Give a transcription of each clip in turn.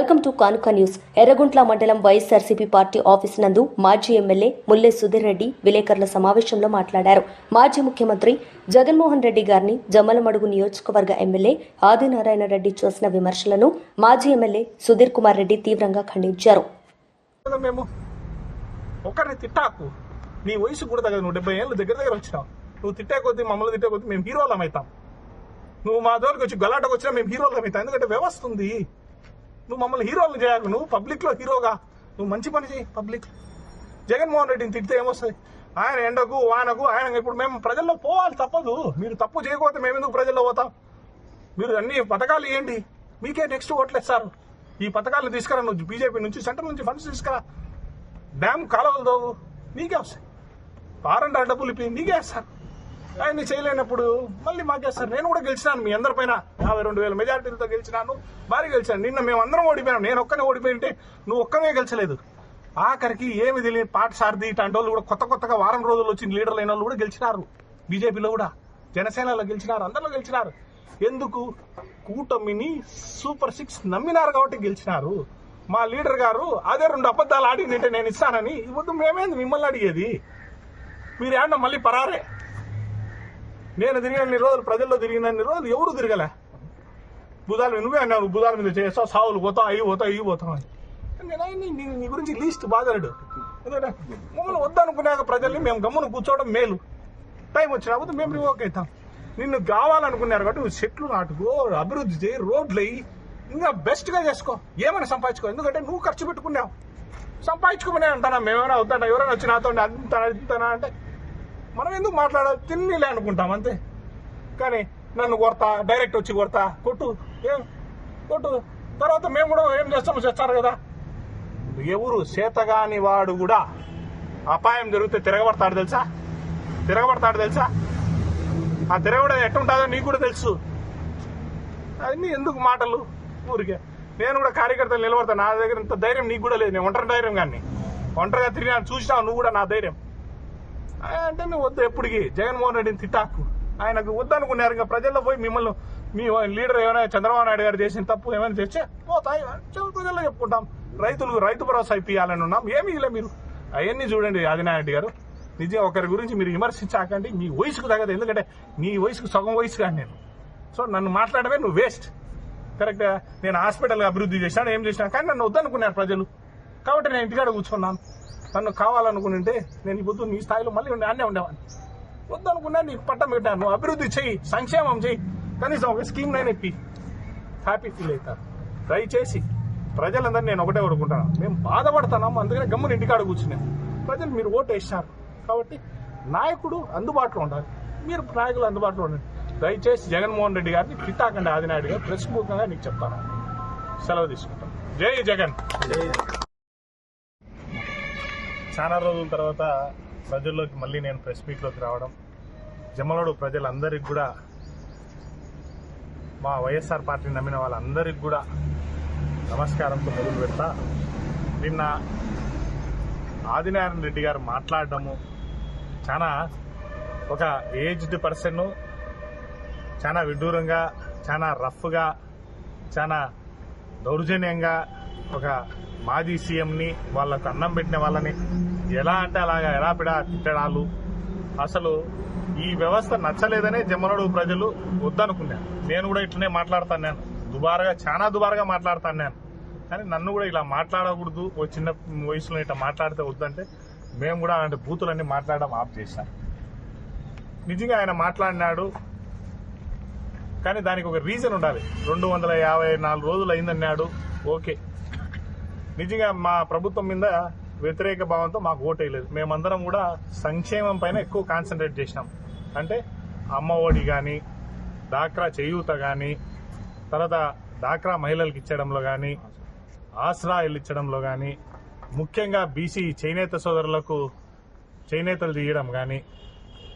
Welcome to Kanuka news. Erraguntla మండలం YSRCP party office నందు మాజీ ఎమ్మెల్యే ముల్లె సుధీర్ రెడ్డి విలేకరుల సమావేశంలో మాట్లాడారు. మాజీ ముఖ్యమంత్రి జగన్మోహన్ రెడ్డి గారిని జమ్మలమడుగు నియోజకవర్గ ఎమ్మెల్యే ఆదినారాయణ రెడ్డి చేసిన విమర్శలను మాజీ ఎమ్మెల్యే సుధీర్ కుమార్ రెడ్డి తీవ్రంగా ఖండించారు. మేము ఒకరిని తిట్టాకు. నీ వయసు కూడా తగ్గదు నువ్వు డెబ్బై ఏళ్ళు దగ్గర దగ్గర వచ్చినావు. నువ్వు తిట్టే కొద్దీ మమ్మల్ని తిట్టే కొద్దీ మేము హీరోలం అవుతాం. నువ్వు మా దగ్గరకు వచ్చి గలాటకు వచ్చినా మేము హీరోలం అవుతాం. ఎందుకంటే వ్యవస్థ ఉంది. నువ్వు మమ్మల్ని హీరోలు చేయకు నువ్వు పబ్లిక్లో హీరోగా. నువ్వు మంచి పని చేయి పబ్లిక్. జగన్మోహన్ రెడ్డిని తిడితే ఏమొస్తుంది? ఆయన ఎండకు వానకు ఆయన ఇప్పుడు మేము ప్రజల్లో పోవాలి తప్పదు. మీరు తప్పు చేయకపోతే మేము ఎందుకు ప్రజల్లో పోతాం? మీరు అన్ని పథకాలు ఇవ్వండి మీకే నెక్స్ట్ ఓట్లేస్తారు ఈ పథకాలను తీసుకురా నువ్వు బీజేపీ నుంచి సెంటర్ నుంచి ఫండ్స్ తీసుకురా. డ్యామ్ కాలువలు దోవు నీకే వస్తాయి. వారంటీ డబ్బులు ఇప్పి నీకే వేస్తారు. ఆయన్ని చేయలేనప్పుడు మళ్ళీ మాకేస్తారు. నేను కూడా గెలిచినాను మీ అందరి పైన. యాభై రెండు వేల మెజార్టీలతో గెలిచినాను. భారీ గెలిచాను. నిన్న మేము అందరం ఓడిపోయాం నేను ఒక్కనే ఓడిపోయింటే నువ్వు ఒక్కనే గెలిచలేదు. ఆఖరికి ఏమి తెలియని పాట సారథి ఇట్లాంటి వాళ్ళు కూడా కొత్త కొత్తగా వారం రోజులు వచ్చిన లీడర్లు అయిన వాళ్ళు కూడా గెలిచినారు. బీజేపీలో కూడా. జనసేనలో గెలిచినారు. అందరిలో గెలిచినారు. ఎందుకు? కూటమిని సూపర్ సిక్స్ నమ్మినారు కాబట్టి గెలిచినారు. మా లీడర్ గారు అదే రెండు అబద్ధాలు ఆడిందంటే నేను ఇస్తానని. ఇవ్వద్దు మేమేంది మిమ్మల్ని అడిగేది? మీరు ఏమన్నా మళ్ళీ పరారే? నేను తిరిగినన్ని రోజులు ప్రజల్లో తిరిగినన్ని రోజులు ఎవరు తిరగలే? బుధాల మీద నువ్వే అన్నావు బుధాల మీద చేస్తావు సావులు పోతావు అవి పోతావు ఇవి పోతావు అని. నేను నీ గురించి లీస్ట్ బాధలేడు ఎందుకంటే మమ్మల్ని వద్దనుకున్నాక ప్రజల్ని మేము గమ్మున కూర్చోవడం మేలు. టైం వచ్చినప్పుడు మేము రివోక్ అవుతాం. నిన్ను కావాలనుకున్నారు కాబట్టి నువ్వు చెట్లు నాటుకో అభివృద్ధి చేయి రోడ్లు అయ్యి ఇంకా బెస్ట్గా చేసుకో. ఏమైనా సంపాదించుకో. ఎందుకంటే నువ్వు ఖర్చు పెట్టుకున్నావు. సంపాదించుకోమనే అంటానా? మేమైనా అవుతాడా ఎవరైనా వచ్చి నాతో అంత అంతనా అంటే మనం ఎందుకు మాట్లాడాలి? తిన్నిలే అనుకుంటాం అంతే. కానీ నన్ను కొడతా డైరెక్ట్ వచ్చి కొడతా కొట్టు ఏం? కొట్టు. తర్వాత మేము కూడా ఏం చేస్తామో చేస్తారు కదా. ఎవరు చేతగాని వాడు కూడా అపాయం జరిగితే తిరగబడతాడు తెలుసా? తిరగబడతాడు తెలుసా? ఆ తిరగబడేది ఎట్టుంటుందో నీకు కూడా తెలుసు. అన్ని ఎందుకు మాటలు ఊరికే? నేను కూడా కార్యకర్తలు నిలబడతాను నా దగ్గర ఇంత ధైర్యం నీకు కూడా లేదు. నేను ఒంటరి ధైర్యం కానీ. ఒంటరిగా తిరిగినా చూసినావు? నువ్వు కూడా నా ధైర్యం. అంటే నువ్వు వద్దు ఎప్పటికీ. జగన్మోహన్ రెడ్డిని తిట్టాకు. ఆయనకు వద్దనుకున్నారు ఇంకా ప్రజల్లో పోయి మిమ్మల్ని మీ లీడర్ ఏమైనా చంద్రబాబు నాయుడు గారు చేసిన తప్పు ఏమైనా చేస్తే పోతాయి. ప్రజల్లో చెప్పుకుంటాం. రైతులకు రైతు భరోసా ఇప్పియాలని ఉన్నాం. ఏమీ ఇలా మీరు. అవన్నీ చూడండి ఆదినారెడ్డి గారు. నిజం ఒకరి గురించి మీరు విమర్శించాకండి. మీ వయసుకు తగ్గదు. ఎందుకంటే నీ వయసుకు సగం వయసు కాదు నేను. సో నన్ను మాట్లాడమే నువ్వు వేస్ట్. కరెక్ట్ నేను హాస్పిటల్ అభివృద్ధి చేశాను ఏం చేశాను. కానీ నన్ను వద్దనుకున్నారు ప్రజలు. కాబట్టి నేను ఇంటికాడ కూర్చున్నాను. నన్ను కావాలనుకుంటే నేను ఈ పొద్దు నీ స్థాయిలో మళ్ళీ ఉండే అన్నే ఉండేవాడిని. వద్దనుకున్నా నీకు పట్టం పెట్టాను అభివృద్ధి చెయ్యి సంక్షేమం చెయ్యి. కనీసం ఒక స్కీమ్ నేను ఇప్పి. హ్యాపీ ఫీల్ అవుతారు దయచేసి ప్రజలందరినీ నేను ఒకటే కోరుకుంటాను. మేము బాధపడుతున్నాము అందుకనే గమ్మున ఇంటికాడ కూర్చున్నాం. ప్రజలు మీరు ఓటు వేసినారు కాబట్టి నాయకుడు అందుబాటులో ఉండాలి. మీరు నాయకులు అందుబాటులో ఉండండి. దయచేసి జగన్మోహన్ రెడ్డి గారిని పితాకండి ఆదినాయుడు గారు ప్రెస్ నీకు చెప్తాను. సెలవు తీసుకుంటాను జై జగన్. చాలా రోజుల తర్వాత ప్రజల్లోకి మళ్ళీ నేను ప్రెస్ మీట్లోకి రావడం జమ్మలోడు ప్రజలందరికీ కూడా మా వైఎస్ఆర్ పార్టీని నమ్మిన వాళ్ళందరికీ కూడా నమస్కారంతో మొదలు పెడతా. నిన్న ఆదినారాయణ రెడ్డి గారు మాట్లాడడము చాలా ఒక ఏజ్డ్ పర్సన్ చాలా విడ్డూరంగా చాలా రఫ్గా చాలా దౌర్జన్యంగా ఒక మాజీ సీఎంని వాళ్ళకు అన్నం పెట్టిన వాళ్ళని ఎలా అంటే అలాగా ఎలా పిడా తిట్టడాలు. అసలు ఈ వ్యవస్థ నచ్చలేదనే జమ్మనడు ప్రజలు వద్దనుకున్నాను నేను కూడా ఇట్లనే మాట్లాడతాను నేను దుబారుగా చాలా దుబారుగా మాట్లాడతాను నేను కానీ నన్ను కూడా ఇలా మాట్లాడకూడదు ఓ చిన్న వయసులో ఇట్లా మాట్లాడితే వద్దంటే మేము కూడా అలాంటి బూతులన్నీ మాట్లాడడం ఆఫ్ చేశాం. నిజంగా ఆయన మాట్లాడినాడు. కానీ దానికి ఒక రీజన్ ఉండాలి. రెండు వందల యాభై నాలుగు రోజులు అయిందన్నాడు. ఓకే. నిజంగా మా ప్రభుత్వం మీద వ్యతిరేక భావంతో మాకు ఓటు వేయలేదు. మేమందరం కూడా సంక్షేమం పైన ఎక్కువ కాన్సన్ట్రేట్ చేసినాం. అంటే అమ్మ ఒడి కానీ డాక్రా చేయూత కానీ తర్వాత డాక్రా మహిళలకు ఇచ్చడంలో కానీ ఆసరా ఇచ్చడంలో కానీ ముఖ్యంగా బీసీ చేనేత సోదరులకు చేనేతలు తీయడం కానీ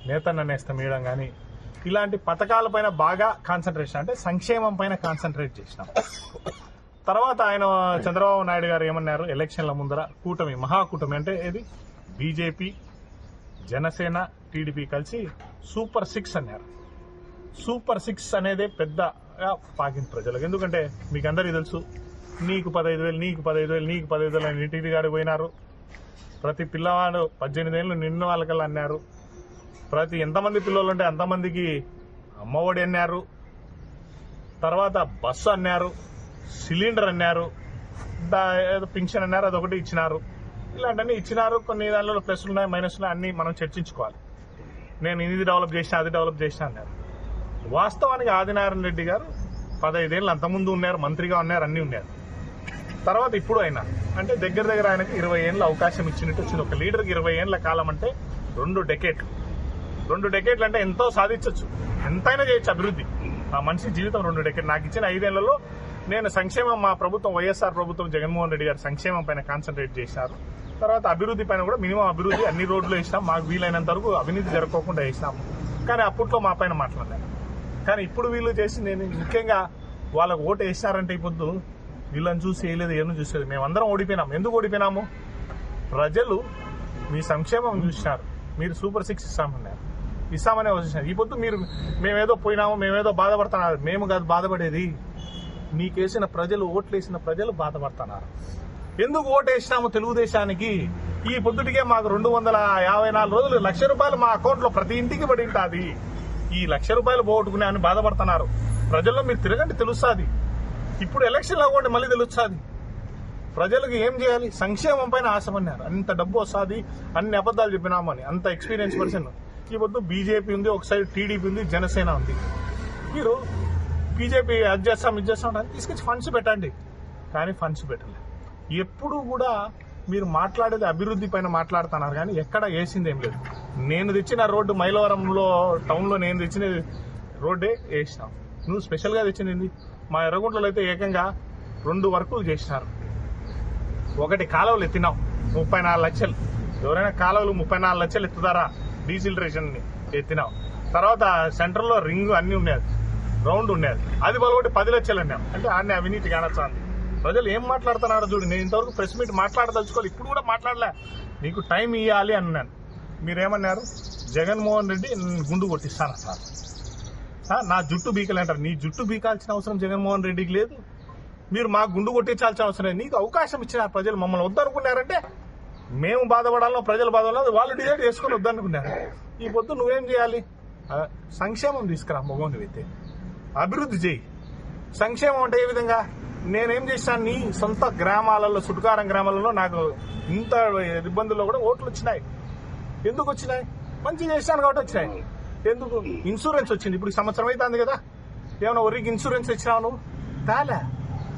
నేతన్న నేస్తం ఇవ్వడం కానీ ఇలాంటి పథకాలపైన బాగా కాన్సన్ట్రేషన్ అంటే సంక్షేమం పైన కాన్సన్ట్రేట్ చేసినాం. తర్వాత ఆయన చంద్రబాబు నాయుడు గారు ఏమన్నారు? ఎలక్షన్ల ముందర కూటమి మహాకూటమి అంటే ఇది బీజేపీ జనసేన టీడీపీ కలిసి సూపర్ సిక్స్ అన్నారు. సూపర్ సిక్స్ అనేది పెద్దగా పాకింది ప్రజలకు. ఎందుకంటే మీకు అందరికీ తెలుసు నీకు పదహైదు వేలు నీకు పదహైదు వేలు నీకు పదహైదు వేలు అని ఇంటికి గారు పోయినారు. ప్రతి పిల్లవాడు పద్దెనిమిది ఏళ్ళు నిన్న వాళ్ళకల్లా అన్నారు. ప్రతి ఎంతమంది పిల్లలు ఉంటే అంతమందికి అమ్మఒడి అన్నారు. తర్వాత బస్సు అన్నారు. సిలిండర్ అన్నారు. దా- ఏదో పింఛన్ అన్నారు అదొకటి ఇచ్చినారు. ఇలాంటివన్నీ ఇచ్చినారు. కొన్ని దానిలో ప్లస్లు ఉన్నాయి మైనస్లు ఉన్నాయి అన్ని మనం చర్చించుకోవాలి. నేను ఇది డెవలప్ చేసిన అది డెవలప్ చేసిన అన్నారు. వాస్తవానికి ఆదినారాయణ రెడ్డి గారు పదహైదేళ్ళు అంతకుముందు ఉన్నారు మంత్రిగా ఉన్నారు అన్నీ ఉన్నారు. తర్వాత ఇప్పుడు అయినా అంటే దగ్గర దగ్గర ఆయనకి ఇరవై ఏళ్ళ అవకాశం ఇచ్చినట్టు వచ్చింది. ఒక లీడర్కి ఇరవై ఏళ్ళ కాలం అంటే రెండు డెకేట్లు. రెండు డెకేట్లు అంటే ఎంతో సాధించవచ్చు ఎంతైనా చేయొచ్చు అభివృద్ధి. ఆ మనిషి జీవితం రెండు డెకేట్ నాకు ఇచ్చిన ఐదేళ్ళలో నేను సంక్షేమం మా ప్రభుత్వం వైఎస్ఆర్ ప్రభుత్వం జగన్మోహన్ రెడ్డి గారు సంక్షేమం పైన కాన్సన్ట్రేట్ చేశారు తర్వాత అభివృద్ధి పైన కూడా మినిమం అభివృద్ధి అన్ని రోడ్లు వేసినాం. మాకు వీలైనంత వరకు అవినీతి జరగకుండా వేసినాం కానీ అప్పట్లో మా పైన మాట్లాడలేదు కానీ ఇప్పుడు వీళ్ళు చేసి నేను ముఖ్యంగా వాళ్ళకు ఓటు వేసినారంటే ఇప్పుడు వీళ్ళని చూసి వేయలేదు ఏమో చూసేది మేమందరం ఓడిపోయినాం. ఎందుకు ఓడిపోయినాము? ప్రజలు మీ సంక్షేమం చూసినారు. మీరు సూపర్ సిక్స్ ఇస్తామన్నారు. ఇస్తామనే వచ్చేసినారు ఈ పొద్దు మీరు మేమేదో పోయినాము మేమేదో బాధపడుతున్నారు. మేము కాదు బాధపడేది. మీకేసిన ప్రజలు ఓట్లేసిన ప్రజలు బాధపడుతున్నారు. ఎందుకు ఓటు వేసినాము తెలుగుదేశానికి? ఈ పొద్దుటికే మాకు రెండు వందల యాభై నాలుగు రోజులు లక్ష రూపాయలు మా అకౌంట్లో ప్రతి ఇంటికి పడి ఉంటుంది. ఈ లక్ష రూపాయలు పోగొట్టుకునే అని బాధపడుతున్నారు. ప్రజల్లో మీరు తిరగండి తెలుస్తుంది. ఇప్పుడు ఎలక్షన్లో కూడా మళ్ళీ తెలుస్తుంది. ప్రజలకు ఏం చేయాలి? సంక్షేమం పైన ఆశపడినారు. అంత డబ్బు వస్తుంది అన్ని అబద్ధాలు చెప్పినామని అంత ఎక్స్పీరియన్స్ పర్సన్. ఈ పొద్దు బీజేపీ ఉంది ఒక సైడ్ టీడీపీ ఉంది జనసేన ఉంది. మీరు బీజేపీ అది చేస్తాం ఇది చేస్తాం అని తీసుకొచ్చి ఫండ్స్ పెట్టండి. కానీ ఫండ్స్ పెట్టలేదు ఎప్పుడు కూడా మీరు మాట్లాడేది అభివృద్ధి పైన మాట్లాడుతున్నారు కానీ ఎక్కడ వేసింది ఏం లేదు. నేను తెచ్చిన రోడ్డు మైలవరంలో టౌన్లో నేను తెచ్చిన రోడ్డే వేసినాం. నువ్వు స్పెషల్గా తెచ్చింది మా ఎర్రగుంటలో అయితే ఏకంగా రెండు వరకు చేసినారు. ఒకటి కాలువలు ఎత్తినాం ముప్పై నాలుగు లక్షలు. ఎవరైనా కాలువలు ముప్పై నాలుగు లక్షలు ఎత్తుతారా? డీజిల్ రేషన్ని ఎత్తినాం. తర్వాత సెంటర్లో రింగ్ అన్నీ ఉన్నాయి. గ్రౌండ్ ఉండేది అది బలబట్టి పది లక్షలు అన్నాం. అంటే ఆడిని అవినీతి కానొచ్చాంది ప్రజలు ఏం మాట్లాడుతున్నారో చూడు నేను ఇంతవరకు ప్రెస్ మీట్ మాట్లాడదలుచుకోవాలి ఇప్పుడు కూడా మాట్లాడలే. నీకు టైం ఇవ్వాలి అన్నాను. మీరేమన్నారు? జగన్మోహన్ రెడ్డి గుండు కొట్టిస్తాను సార్? నా జుట్టు బీకలే అంటారు. నీ జుట్టు బీకాల్సిన అవసరం జగన్మోహన్ రెడ్డికి లేదు. మీరు మా గుండు కొట్టించాల్సిన అవసరం లేదు. నీకు అవకాశం ఇచ్చిన ప్రజలు మమ్మల్ని వద్దనుకున్నారంటే మేము బాధపడాలో ప్రజలు బాధపడాలో వాళ్ళు డిసైడ్ చేసుకొని వద్దనుకున్నారు. ఈ పొద్దు నువ్వేం చేయాలి? సంక్షేమం తీసుకురా మొగం అయితే అభివృద్ధి చేయి. సంక్షేమం అంటే ఏ విధంగా? నేనేం చేశాను? నీ సొంత గ్రామాలలో సుటుకారం గ్రామాలలో నాకు ఇంత ఇబ్బందుల్లో కూడా ఓట్లు వచ్చినాయి. ఎందుకు వచ్చినాయి? మంచి చేశాను కాబట్టి వచ్చినాయి. ఎందుకు? ఇన్సూరెన్స్ వచ్చింది. ఇప్పుడు సంవత్సరం అవుతుంది కదా. ఏమైనా ఒరికి ఇన్సూరెన్స్ ఇచ్చినావు నువ్వు? కాలే.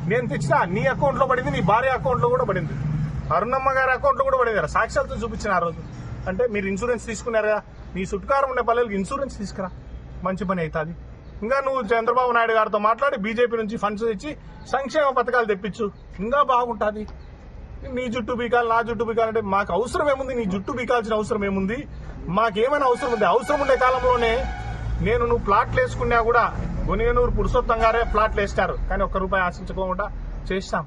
నేను తెచ్చినా నీ అకౌంట్లో పడింది నీ భార్య అకౌంట్లో కూడా పడింది. అరుణమ్మ గారి అకౌంట్లో కూడా పడింది కదా. సాక్షాత్తు చూపించిన ఆ రోజు. అంటే మీరు ఇన్సూరెన్స్ తీసుకున్నారు కదా. నీ సుట్కారం ఉండే పల్లెలకు ఇన్సూరెన్స్ తీసుకురా. మంచి పని అవుతుంది. ఇంకా నువ్వు చంద్రబాబు నాయుడు గారితో మాట్లాడి బీజేపీ నుంచి ఫండ్స్ ఇచ్చి సంక్షేమ పథకాలు తెప్పించు. ఇంకా బాగుంటుంది. నీ జుట్టు బీకాలు నా జుట్టు బీకాలు అంటే మాకు అవసరం ఏముంది? నీ జుట్టు బీకాల్సిన అవసరం ఏముంది? మాకేమైనా అవసరం ఉంది? అవసరం ఉండే కాలంలోనే నేను నువ్వు ప్లాట్లు వేసుకున్నా కూడా గొనిగనూరు పురుషోత్తం గారే ప్లాట్లు వేస్తారు. కానీ ఒక్క రూపాయి ఆశించుకోకుండా చేస్తాం.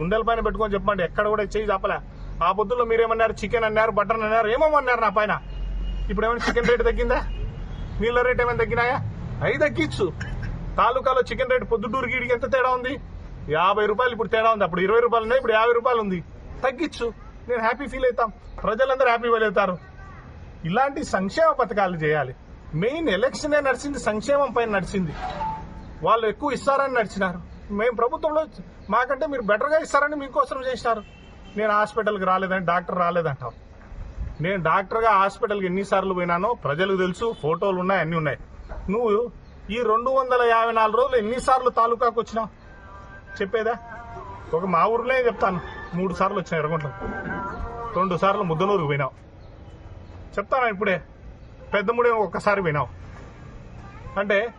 గుండెల పైన పెట్టుకొని చెప్పండి ఎక్కడ కూడా చేయి చెప్పలే ఆ పొద్దుల్లో మీరేమన్నారు? చికెన్ అన్నారు బటర్ అన్నారు ఏమన్నారు నా పైన. ఇప్పుడు ఏమైనా చికెన్ రేటు తగ్గిందా? నీళ్ళ రేట్ ఏమైనా తగ్గినాయా? అవి తగ్గించు తాలూకాలో చికెన్ రేట్ పొద్దుటూరుకి ఇడికి ఎంత తేడా ఉంది? యాభై రూపాయలు ఇప్పుడు తేడా ఉంది. అప్పుడు ఇరవై రూపాయలు ఉన్నాయి ఇప్పుడు యాభై రూపాయలు ఉంది. తగ్గించు నేను హ్యాపీ ఫీల్ అవుతాం. ప్రజలందరూ హ్యాపీ ఫీల్ అవుతారు. ఇలాంటి సంక్షేమ పథకాలు చేయాలి. మెయిన్ ఎలక్షనే నడిచింది సంక్షేమం పైన నడిచింది. వాళ్ళు ఎక్కువ ఇస్తారని నడిచినారు. మేము ప్రభుత్వంలో మాకంటే మీరు బెటర్గా ఇస్తారని మీకోసం చేసినారు. నేను హాస్పిటల్కి రాలేదని డాక్టర్ రాలేదంటావు నేను డాక్టర్గా హాస్పిటల్కి ఎన్నిసార్లు పోయినానో ప్రజలకు తెలుసు ఫోటోలు ఉన్నాయి అన్నీ ఉన్నాయి. నువ్వు ఈ రెండు వందల యాభై నాలుగు రోజులు ఎన్నిసార్లు తాలూకాకు వచ్చినావు? చెప్పేదా? ఒక మా ఊర్లోనే చెప్తాను. మూడు సార్లు వచ్చినాయి ఎర్రగుంటలో రెండు సార్లు ముద్దనూరుకు పోయినావు. చెప్తాను ఇప్పుడే? పెద్దముడే ఒక్కసారి పోయినావు. అంటే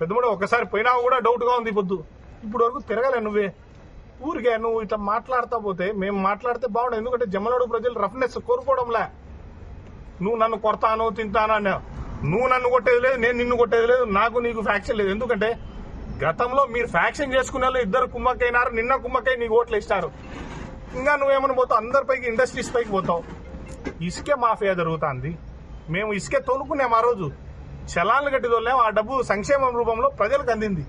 పెద్దముడే ఒక్కసారి పోయినావు కూడా డౌట్గా ఉంది పొద్దు. ఇప్పుడు వరకు తిరగలే నువ్వే. ఊరికే నువ్వు ఇట్లా మాట్లాడుతా పోతే మేము మాట్లాడితే బాగుండదు. ఎందుకంటే జమ్మలడు ప్రజలు రఫ్నెస్ కోరుకోవడంలే. నువ్వు నన్ను కొడతాను తింటాను అన్నావు. నువ్వు నన్ను కొట్టేది లేదు నేను నిన్ను కొట్టేది లేదు నాకు నీకు ఫ్యాక్షన్ లేదు. ఎందుకంటే గతంలో మీరు ఫ్యాక్షన్ చేసుకునే వాళ్ళు ఇద్దరు కుమ్మక్కైనారు నిన్న కుమ్మక్కై నీకు ఓట్లు ఇస్తారు. ఇంకా నువ్వేమని పోతావు? అందరి పైకి ఇండస్ట్రీస్ పైకి పోతావు. ఇసుకే మాఫియా జరుగుతుంది. మేము ఇసుకే తోలుకున్నాం ఆ రోజు. చలాన్లు కట్టి తోలేం ఆ డబ్బు సంక్షేమం రూపంలో ప్రజలకు అందింది.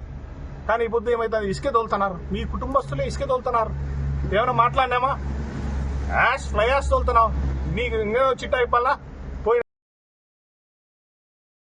కానీ ఇప్పుడు పొద్దు ఏమైతుంది? ఇసుకే తోలుతున్నారు. మీ కుటుంబస్తులే ఇసుకే తోలుతున్నారు. ఏమైనా మాట్లాడినామా? యాష్ ఫ్లై యాష్ తోలుతున్నావు. నీకు ఇంకేదో చిట్టా ఇవ్వాలా